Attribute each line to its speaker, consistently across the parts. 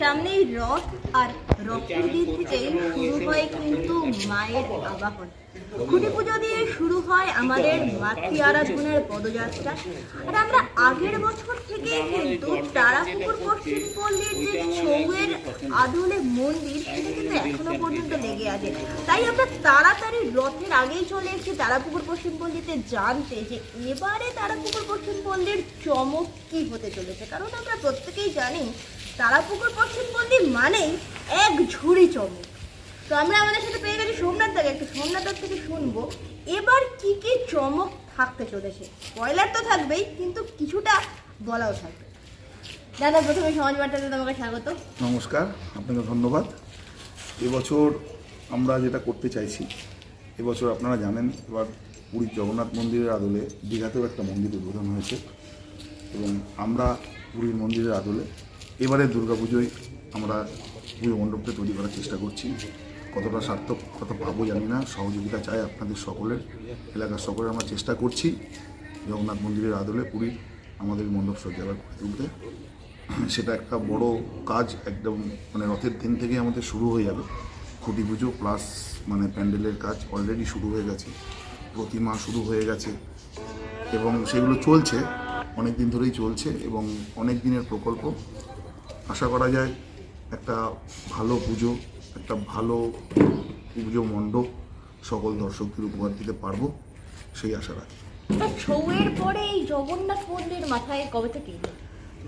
Speaker 1: সামনেই রথ আর রথের দিন থেকেই শুরু হয় কিন্তু মায়ের আবাহন। খুঁটি পুজো দিয়ে শুরু হয় আমাদের মাতৃ আরাধনের পদযাত্রা। আর আমরা আগের বছর থেকে কিন্তু তারাপুকুর পশ্চিম পল্লীর যে ছৌয়ের আদলে মন্দির, সেটা কিন্তু এখনও পর্যন্ত লেগে আছে। তাই আমরা তাড়াতাড়ি রথের আগেই চলে এসেছি তারাপুকুর পশ্চিম পল্লীতে জানতে যে এবারে তারাপুকুর পশ্চিম পল্লীর চমক কি হতে চলেছে। কারণ আমরা প্রত্যেকেই জানি তারাপুকুর পশ্চিম পল্লী মানেই এক ঝুড়ি চমক। তো আমরা আমাদের সাথে পেয়ে গেছি সোমনাথ দাকে, একটু সোমনাথ থেকে শুনব। এবার কি কি চমক থাকতে চলেছে? পয়লার তো থাকবেই, কিন্তু কিছুটা বলাও থাকবে। দাদা, প্রথমে সমাজ বার্তাতে তোমাকে স্বাগত।
Speaker 2: নমস্কার, আপনাকে ধন্যবাদ। এবছর আমরা যেটা করতে চাইছি, এবছর আপনারা জানেন, এবার পুরীর জগন্নাথ মন্দিরের আদলে দীঘাতেও একটা মন্দির উদ্বোধন হয়েছে। এবং আমরা পুরীর মন্দিরের আদলে এবারে দুর্গাপুজোয় আমরা পুজো মণ্ডপটা তৈরি করার চেষ্টা করছি। কতটা সার্থক, কত পাবো জানি না। সহযোগিতা চাই আপনাদের সকলের, এলাকার সকলের আমরা চেষ্টা করছি। জগন্নাথ মন্দিরের আদলে পুরীর আমাদের মণ্ডপ সজ্জাবার করে তুলতে। সেটা একটা বড় কাজ, একদম মানে রথের দিন থেকে আমাদের শুরু হয়ে যাবে। খুঁটি পুজো প্লাস মানে প্যান্ডেলের কাজ অলরেডি শুরু হয়ে গেছে। প্রতিমা শুরু হয়ে গেছে। এবং সেগুলো চলছে অনেক দিন ধরেই চলছে এবং অনেক দিনের প্রকল্প। আশা করা যায় একটা ভালো পুজো একটা ভালো পুজো মণ্ডপ সকল দর্শকদের উপহার দিতে পারব সেই আশা রাখি।
Speaker 1: ছৌয়ের পরে এই জগন্নাথ মন্দির মাথায় কবে থেকে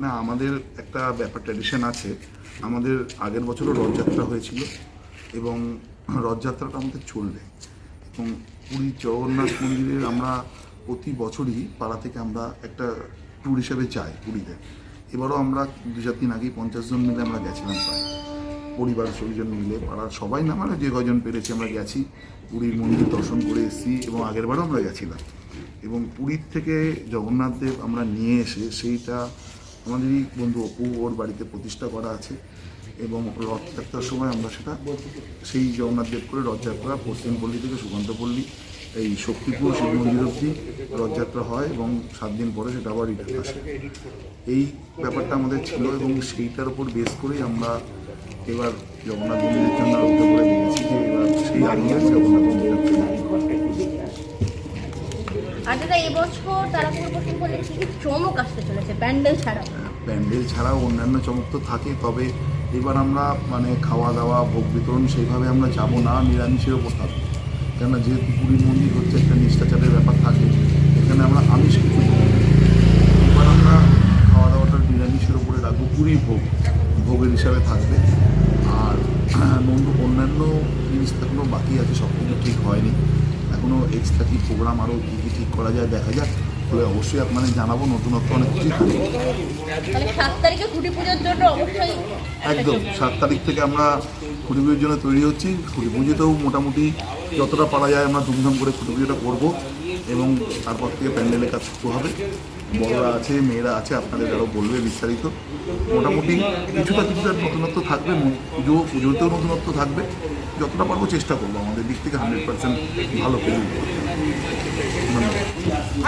Speaker 2: না আমাদের একটা ব্যাপার ট্র্যাডিশন আছে। আমাদের আগের বছরও রথযাত্রা হয়েছিল এবং রথযাত্রাটা আমাদের চলবে। এবং পুরী জগন্নাথ মন্দিরের আমরা প্রতি বছরই পাড়া থেকে আমরা একটা ট্যুর হিসেবে যাই পুরীতে। এবারও আমরা দু চার দিন আগেই পঞ্চাশ জন মিলে আমরা গেছিলাম প্রায়। পরিবার পরিজন মিলে, পাড়ার সবাই না মানে যে কজন পেরেছি আমরা গেছি, পুরীর মন্দির দর্শন করে এসেছি এবং আগেরবারও আমরা গেছিলাম। এবং পুরীর থেকে জগন্নাথ দেব আমরা নিয়ে এসে সেইটা আমাদেরই বন্ধু অপু ওর বাড়িতে প্রতিষ্ঠা করা আছে এবং রথযাত্রার সময় আমরা সেটা সেই জগন্নাথ দেব করে রথযাত্রা পশ্চিমপল্লী থেকে সুকান্তপল্লী, এই শক্তিপুর, শিব মন্দির অব্দি রথযাত্রা হয় এবং সাত দিন পরে সেটা আবার রিটার্ন আসে। এই ব্যাপারটা আমাদের ছিল এবং সেইটার উপর বেস করেই আমরা এবার জগন্নাথ মন্দিরের জন্য আলাদা করে দিয়েছি যে এবার সেই আগে জগন্নাথ মন্দির
Speaker 1: আর দাদা এবছর তারাপুকুর পশ্চিম পল্লীর কি কি চমক আসতে চলেছে প্যান্ডেল ছাড়া
Speaker 2: প্যান্ডেল ছাড়াও অন্যান্য চমক তো থাকে তবে এবার আমরা মানে খাওয়া দাওয়া ভোগ বিতরণ সেইভাবে আমরা যাব না নিরামিষের ওপর থাকব। কেননা যেহেতু পুরীর মন্দির হচ্ছে একটা নিষ্ঠাচারের ব্যাপার থাকে এখানে আমরা আমিষ কিছু এবার আমরা খাওয়া দাওয়াটা নিরামিষের ওপরে রাখব পুরীর ভোগ। ভোগের হিসাবে থাকবে। আর অন্য অন্যান্য জিনিস এখনও বাকি আছে সব কিছু ঠিক হয়নি। এখনও এক্সট্রা কি প্রোগ্রাম আরও কী কী ঠিক করা যায় দেখা যাক। তবে অবশ্যই আপনাদের জানাব নতুনত্ব অনেক
Speaker 1: অবশ্যই
Speaker 2: একদম সাত তারিখ থেকে আমরা খুঁটি পুজোর জন্য তৈরি হচ্ছি। খুঁটি পুজোতেও মোটামুটি যতটা পারা যায় আমরা ধুমধাম করে খুঁটি পুজোটা করব। এবং তারপর থেকে প্যান্ডেলের কাজ শুরু হবে। বড়রা আছে, মেয়েরা আছে, আপনাদের আরও বলবে বিস্তারিত। মোটামুটি কিছুটা কিছুটা নতুনত্ব থাকবে পুজো পুজোতেও নতুনত্ব থাকবে। যতটা পারব চেষ্টা করব, আমাদের দিক থেকে হান্ড্রেড পার্সেন্ট ভালো পুজো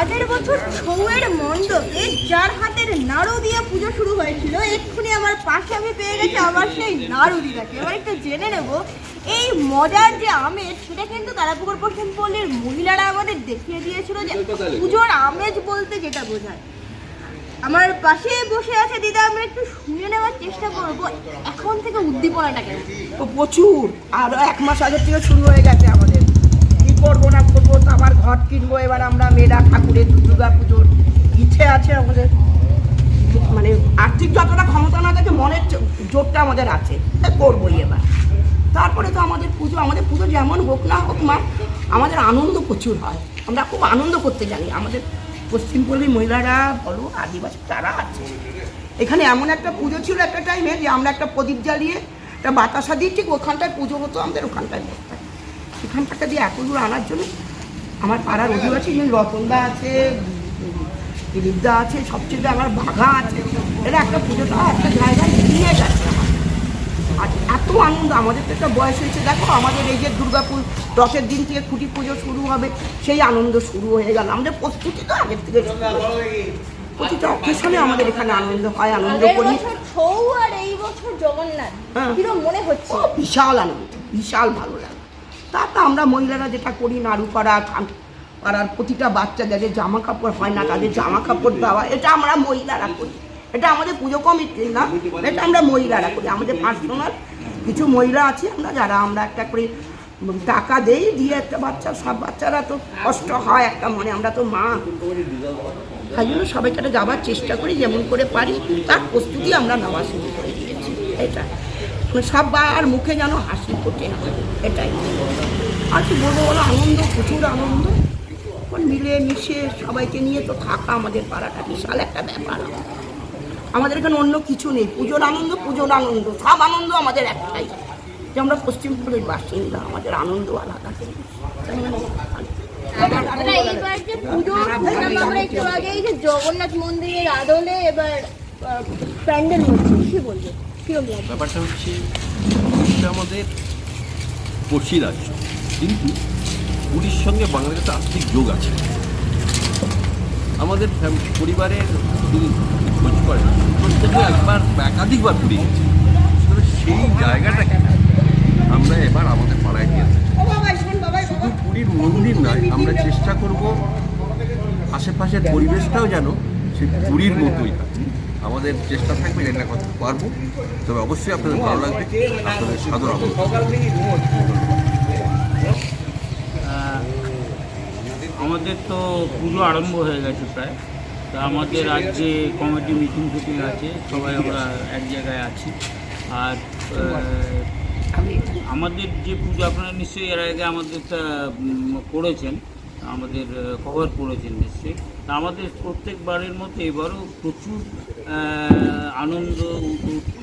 Speaker 1: আগের বছর ছৌয়ের মণ্ডপে যার হাতের নাড়ু দিয়ে পুজো শুরু হয়েছিল এক্ষুনি আমার পাশে আমি পেয়ে গেছি আমার সেই নাড়ু দিদাকে। এবার একটু জেনে নেব এই মজার যে আমেজ সেটা কিন্তু তারাপুকুর পশ্চিম পল্লীর মহিলারা আমাদের দেখিয়ে দিয়েছিল যে পুজোর আমেজ বলতে যেটা বোঝায়। আমার পাশে বসে আছে দিদা আমরা একটু শুনে নেওয়ার চেষ্টা করব এখন থেকে উদ্দীপনাটা কেন
Speaker 3: তো প্রচুর আরও এক মাস আগের থেকে শুরু হয়ে গেছে আমাদের। কি করব না করব তো আবার ঘর কিনবো এবার আমরা মেয়েরা ঠাকুরের দুর্গা পুজোর ইচ্ছে আছে আমাদের। মানে আর্থিক যতটা ক্ষমতা না থাকে, মনের জোরটা আমাদের আছে। করবোই এবার। তারপরে তো আমাদের পুজো আমাদের পুজো যেমন হোক না হোক মা, আমাদের আনন্দ প্রচুর হয়। আমরা খুব আনন্দ করতে জানি। আমাদের পশ্চিমপল্লী মহিলারা বলো, আদিবাসী তারা আছে। এখানে এমন একটা পুজো ছিল একটা টাইমে যে আমরা একটা প্রদীপ জ্বালিয়ে, একটা বাতাসা দিয়ে ঠিক ওখানটায় পুজো হতো আমাদের ওখানটায় বসতাম। এখানটাটা দিয়ে এত দূর আনার জন্য আমার পাড়ার অধিবাসী রতনদা আছে দিলীপদা আছে সবচেয়ে আমার বাঘা আছে। এরা একটা পুজোটা একটা জায়গায় নিয়ে গেছে আর এত আনন্দ আমাদের তো একটা বয়স হয়েছে দেখো আমাদের এই যে দুর্গাপুর রথের দিন থেকে খুঁটি পুজো শুরু হবে সেই আনন্দ শুরু হয়ে গেল। আমাদের প্রস্তুতি তো আগের থেকে প্রতিটা অকেশনে আমাদের এখানে আনন্দ হয় আনন্দ করি।
Speaker 1: ছৌ আর এই বছর জগন্নাথ
Speaker 3: হ্যাঁ।
Speaker 1: মনে হচ্ছে?
Speaker 3: বিশাল আনন্দ বিশাল ভালো লাগে। তারপর আমরা মহিলারা যেটা করি নাড়ু খান- পাড়ার প্রতিটা বাচ্চা যাদের জামা কাপড় হয় না, তাদের জামা কাপড় দেওয়া, এটা আমরা মহিলারা করি। এটা আমাদের পুজো কমিটি না, এটা আমরা মহিলারা করি। আমাদের পার্সোনাল কিছু মহিলা আছে আমরা, যারা আমরা একটা করে টাকা দেই, দিয়ে একটা বাচ্চা, সব বাচ্চারা তো কষ্ট হয় একটা মনে। আমরা তো মা। তাই জন্য সবাইকে একটা যাওয়ার চেষ্টা করি, যেমন করে পারি। তার প্রস্তুতি আমরা নেওয়া শুরু করে দিয়েছি। এটা মানে সবার মুখে যেন হাসি ফোটে না এটাই। আর কি বলব বলো? আনন্দ, প্রচুর আনন্দ। মিলে মিশে সবাইকে নিয়ে তো থাকা আমাদের পাড়াটা বিশাল একটা ব্যাপার। আমাদের এখানে অন্য কিছু নেই পুজোর আনন্দ পুজোর আনন্দ সব আনন্দ আমাদের একটাই। যে আমরা পশ্চিমবঙ্গের বাসিন্দা আমাদের আনন্দ আলাদা।
Speaker 1: যে পুজো আমরা একটু আগেই যে জগন্নাথ মন্দিরের আদলে এবার প্যান্ডেল হচ্ছে কি বলব?
Speaker 4: ব্যাপারটা হচ্ছে আমাদের পড়শি রাজ্য কিন্তু পুরীর সঙ্গে বাংলাদেশের একটা আর্থিক যোগ আছে। আমাদের পরিবারের যদি খোঁজ করে প্রত্যেকে একবার একাধিকবার পুরী গেছে। সেই জায়গাটাকে আমরা এবার আমাদের পাড়ায় নিয়ে শুধু পুরীর মন্দির নয়, আমরা চেষ্টা করব আশেপাশের পরিবেশটাও যেন সেই পুরীর মতোই আমাদের চেষ্টা থাকবে, এটা করতে পারব। তবে অবশ্যই আপনাদের ভালো লাগবে, আপনাদের সাদর আমন্ত্রণ
Speaker 5: আমাদের তো পুজো আরম্ভ হয়ে গেছে প্রায়। তা আমাদের রাজ্যে কমিটি মিটিং ফিটিং আছে, সবাই আমরা এক জায়গায় আছি। আর আমাদের যে পুজো, আপনারা নিশ্চয়ই এর আগে আমাদের করেছেন। আমাদের কভার করেছেন নিশ্চয়ই তা আমাদের প্রত্যেকবারের মতো এবারও প্রচুর আনন্দ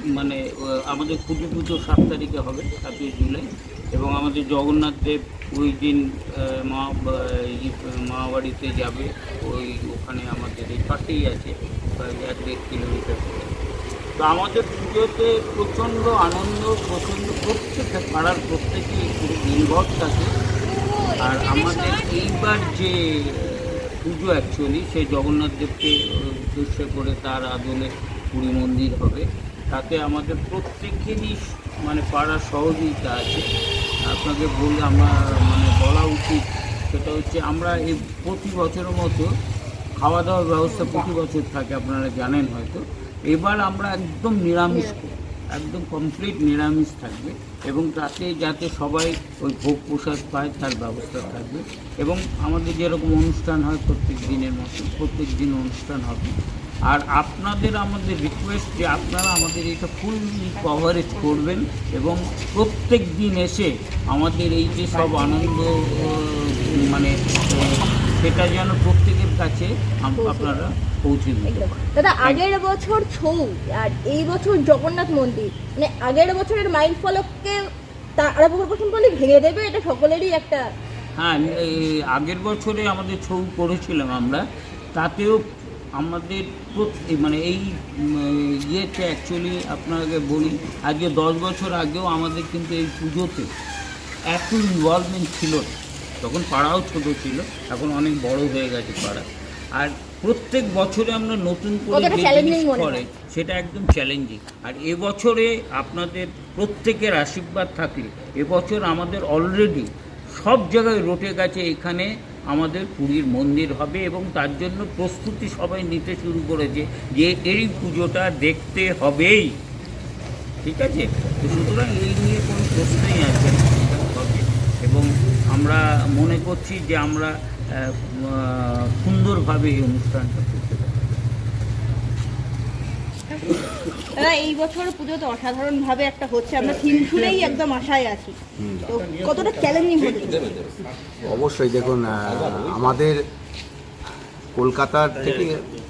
Speaker 5: মানে আমাদের পুজো পুজো সাত তারিখে হবে সাতই জুলাই। এবং আমাদের জগন্নাথ দেব ওই দিন মা বা- ই, মা বাড়িতে যাবে। ওই ওখানে আমাদের এই পাশেই আছে এক দেড় কিলোমিটার। তো আমাদের পুজোতে প্রচণ্ড আনন্দ প্রচণ্ড প্রত্যেকটা পাড়ার প্রত্যেকেই পুরো নির্ভর থাকে। আর আমাদের এইবার যে পুজো অ্যাকচুয়ালি সেই জগন্নাথ দেবকে উদ্দেশ্য করে তার আদলে পুরী মন্দির হবে। তাতে আমাদের প্রত্যেকেরই মানে পাড়ার সহযোগিতা আছে। আপনাকে বলে, আমার মানে বলা উচিত সেটা হচ্ছে আমরা এই প্রতি বছরের মতো খাওয়া দাওয়ার ব্যবস্থা প্রতি বছর থাকে, আপনারা জানেন হয়তো। এবার আমরা একদম নিরামিষ, একদম কমপ্লিট নিরামিষ থাকবে। এবং তাতে যাতে সবাই ওই ভোগ প্রসাদ পায়, তার ব্যবস্থা থাকবে। এবং আমাদের যেরকম অনুষ্ঠান হয় প্রত্যেক দিনের মতো প্রত্যেক দিন অনুষ্ঠান হবে। আর আপনাদের আমাদের রিকোয়েস্ট যে আপনারা আমাদের এটা ফুল কভারেজ করবেন এবং প্রত্যেক দিন এসে আমাদের এই যে সব আনন্দ মানে সেটা যেন প্রত্যেকের কাছে আপনারা পৌঁছে দিতে
Speaker 1: দাদা আগের বছর ছৌ আর এই বছর জগন্নাথ মন্দির মানে আগের বছরের মাইল ফলককে তারা প্রকল্পন করলে ভেঙে দেবে? এটা সকলেরই একটা
Speaker 5: হ্যাঁ আগের বছরে আমাদের ছৌ করেছিলাম আমরা। তাতেও আমাদের মানে এই ইয়েতে অ্যাকচুয়ালি আপনাকে বলি আজকে দশ বছর আগেও আমাদের কিন্তু এই পুজোতে এত ইনভলভমেন্ট ছিল না। তখন পাড়াও ছোট ছিল এখন অনেক বড় হয়ে গেছে পাড়া। আর প্রত্যেক বছরে আমরা নতুন করে করে সেটা একদম চ্যালেঞ্জিং আর এবছরে আপনাদের প্রত্যেকের আশীর্বাদ থাকলে এবছর আমাদের অলরেডি সব জায়গায় রটে গেছে এখানে আমাদের পুরীর মন্দির হবে এবং তার জন্য প্রস্তুতি সবাই নিতে শুরু করেছে যে এই পুজোটা দেখতে হবেই। ঠিক আছে? তো সুতরাং এই নিয়ে কোনো প্রশ্নই আছে না। এবং আমরা মনে করছি যে আমরা সুন্দরভাবে এই অনুষ্ঠানটা করতে পারে।
Speaker 1: দাদা এই বছর পুজো তো অসাধারণ ভাবে একটা হচ্ছে আমরা থিম শুনেই একদম আশায় আছি। তো কতটা চ্যালেঞ্জিং হচ্ছে
Speaker 6: অবশ্যই দেখুন আমাদের কলকাতার থেকে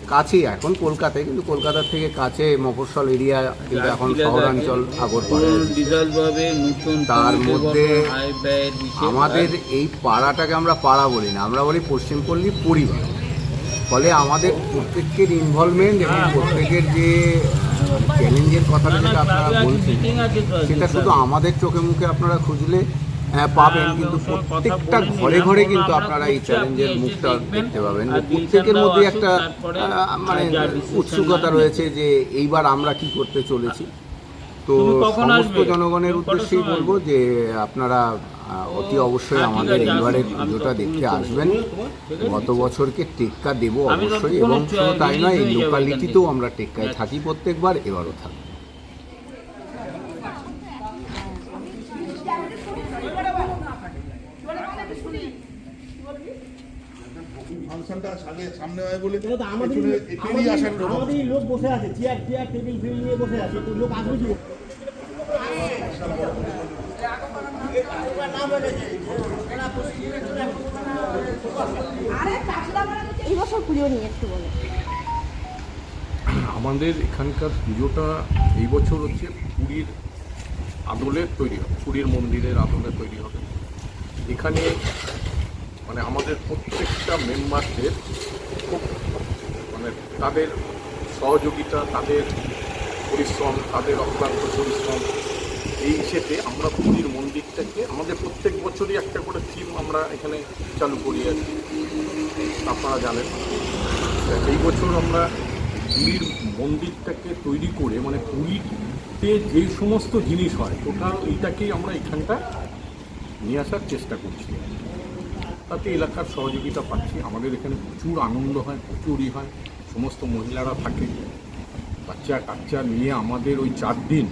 Speaker 6: কাছেই এখন কলকাতায় কিন্তু কলকাতার থেকে কাছে মফস্বল এরিয়া কিন্তু এখন শহরাঞ্চল আগরপাড়া তার মধ্যে আমাদের এই পাড়াটাকে আমরা পাড়া বলি না আমরা বলি পশ্চিমপল্লী পরিবার। ফলে আমাদের প্রত্যেকের ইনভলভমেন্ট এবং প্রত্যেকের যে চ্যালেঞ্জের কথাটা যেটা আপনারা বলছেন সেটা শুধু আমাদের চোখে মুখে আপনারা খুঁজলে হ্যাঁ পাবেন কিন্তু প্রত্যেকটা ঘরে ঘরে কিন্তু
Speaker 5: আপনারা
Speaker 6: এই চ্যালেঞ্জের মুখটা দেখতে পাবেন। প্রত্যেকের মধ্যে একটা মানে উৎসুকতা রয়েছে যে এইবার আমরা কি করতে চলেছি। তো সমস্ত জনগণের উদ্দেশ্যেই বলব যে আপনারা অতি অবশ্যই
Speaker 5: হ্যাঁ,
Speaker 6: আমাদের এইবারের পুজোটা দেখতে আসবেন। গত বছরকে টেক্কা দেবো অবশ্যই এবং শুধু তাই নয় এই
Speaker 5: হয়ে
Speaker 6: লোকালিটিতেও আমরা টেক্কায়। থাকি প্রত্যেকবার এবারও থাকব।
Speaker 2: ফাংশনটা সামনে সামনে হয় বলে
Speaker 7: তো আমাদের আমাদের লোক বসে আছে চেয়ার চেয়ার টেবিল ফেবিল নিয়ে বসে আছে তো লোক আসবে কি?
Speaker 1: এই বছর পুজো নিয়ে একটু বলো
Speaker 4: আমাদের এখানকার পুজোটা এই বছর হচ্ছে পুরীর আদলে তৈরি হবে পুরীর মন্দিরের আদলে তৈরি হবে। এখানে মানে আমাদের প্রত্যেকটা মেম্বারদের খুব মানে তাদের সহযোগিতা, তাদের পরিশ্রম, তাদের অক্লান্ত পরিশ্রম, এই হিসেবে আমরা পুরীর মন্দিরটাকে, আমাদের প্রত্যেক বছরই একটা করে থিম আমরা এখানে চালু করি আর। আপনারা জানেন এই বছর আমরা পুরীর মন্দিরটাকে তৈরি করে মানে পুরীতে যে সমস্ত জিনিস হয়, টোটাল এইটাকেই আমরা এখানটা নিয়ে আসার চেষ্টা করছি তাতে এলাকার সহযোগিতা পাচ্ছি। আমাদের এখানে প্রচুর আনন্দ হয় প্রচুরই হয় সমস্ত মহিলারা থাকে। বাচ্চা কাচ্চা নিয়ে আমাদের ওই চার দিন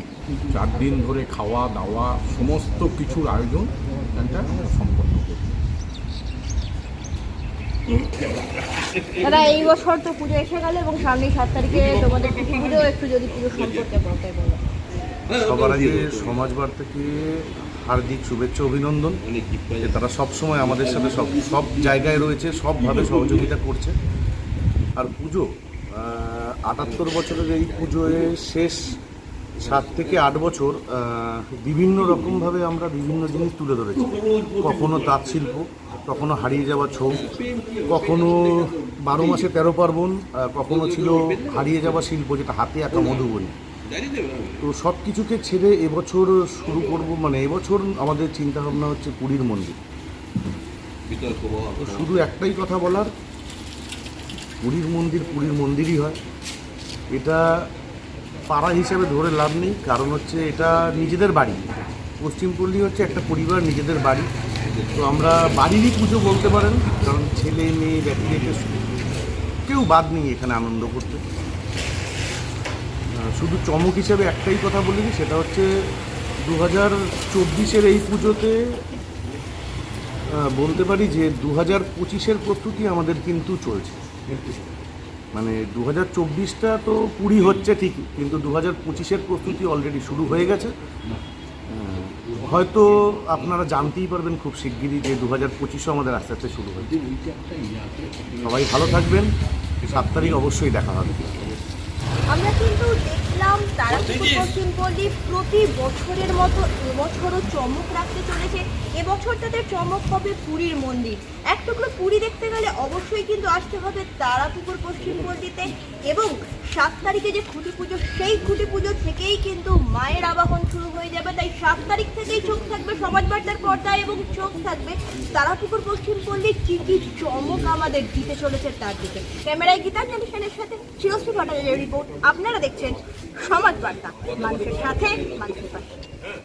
Speaker 4: চার দিন ধরে খাওয়া দাওয়া সমস্ত কিছুর আয়োজন এখানটা সম্পন্ন করি
Speaker 1: দাদা এই বছর তো পুজো এসে গেল এবং সামনেই সাত তারিখে তোমাদের পুজো একটু যদি পুজো সম্পর্কে বলতে বলো।
Speaker 8: সবার আগে সমাজবার থেকে হার্দিক শুভেচ্ছা অভিনন্দন। যে তারা সব সময় আমাদের সাথে সব সব জায়গায় রয়েছে সবভাবে সহযোগিতা করছে। আর পুজো আটাত্তর বছরের এই পুজোয় শেষ সাত থেকে আট বছর বিভিন্ন রকমভাবে আমরা বিভিন্ন জিনিস তুলে ধরেছি। কখনো তাঁত শিল্প কখনো হারিয়ে যাওয়া ছৌ কখনো বারো মাসে তেরো পার্বণ কখনো ছিল হারিয়ে যাওয়া শিল্প যেটা হাতে আঁকা মধুবনী। তো সব কিছুকে ছেড়ে এবছর শুরু করব মানে এবছর আমাদের চিন্তা ভাবনা হচ্ছে পুরীর মন্দির। তো শুধু একটাই কথা বলার পুরীর মন্দির পুরীর মন্দিরই হয়। এটা পাড়া হিসেবে ধরে লাভ নেই কারণ হচ্ছে এটা নিজেদের বাড়ি। পশ্চিমপল্লী হচ্ছে একটা পরিবার নিজেদের বাড়ি। তো আমরা বাড়িরই পুজো বলতে পারেন কারণ ছেলে মেয়ে ব্যক্তি কেউ বাদ নেই এখানে আনন্দ করতে। শুধু চমক হিসেবে একটাই কথা বলি সেটা হচ্ছে দু হাজার চব্বিশের এই পুজোতে বলতে পারি যে দু হাজার পঁচিশের প্রস্তুতি আমাদের কিন্তু চলছে। মানে দু হাজার চব্বিশটা তো পুরি হচ্ছে ঠিকই, কিন্তু দু হাজার পঁচিশের প্রস্তুতি অলরেডি শুরু হয়ে গেছে। হয়তো আপনারা জানতেই পারবেন খুব শিগগিরই যে দু হাজার পঁচিশও আমাদের আস্তে আস্তে শুরু হয়েছে। সবাই ভালো থাকবেন, সাত তারিখ অবশ্যই দেখা হবে।
Speaker 1: আমরা কিন্তু দেখলাম তারাপীঠ পশ্চিমপল্লী প্রতি বছরের মতো এবছরও চমক রাখতে চলেছে। এবছর তাদের চমক হবে পুরীর মন্দির। এক টুকরো পুরী দেখতে গেলে অবশ্যই কিন্তু আসতে হবে তারাপুকুর পশ্চিমপল্লীতে এবং সাত তারিখে যে খুঁটি পুজো সেই খুঁটি পুজো থেকেই কিন্তু মায়ের আবাহন শুরু হয়ে যাবে। তাই সাত তারিখ থেকেই চোখ থাকবে সমাজ বার্তার পর্দায় এবং চোখ থাকবে তারাপুকুর পশ্চিমপল্লীর কি কি চমক আমাদের দিতে চলেছে তার দিকে। ক্যামেরায় গীতাঞ্জলি সেনের সাথে চিরশ্রী ভট্টাচার্যের রিপোর্ট। আপনারা দেখছেন সমাজ বার্তা। মানুষের সাথে মানুষের পাশে।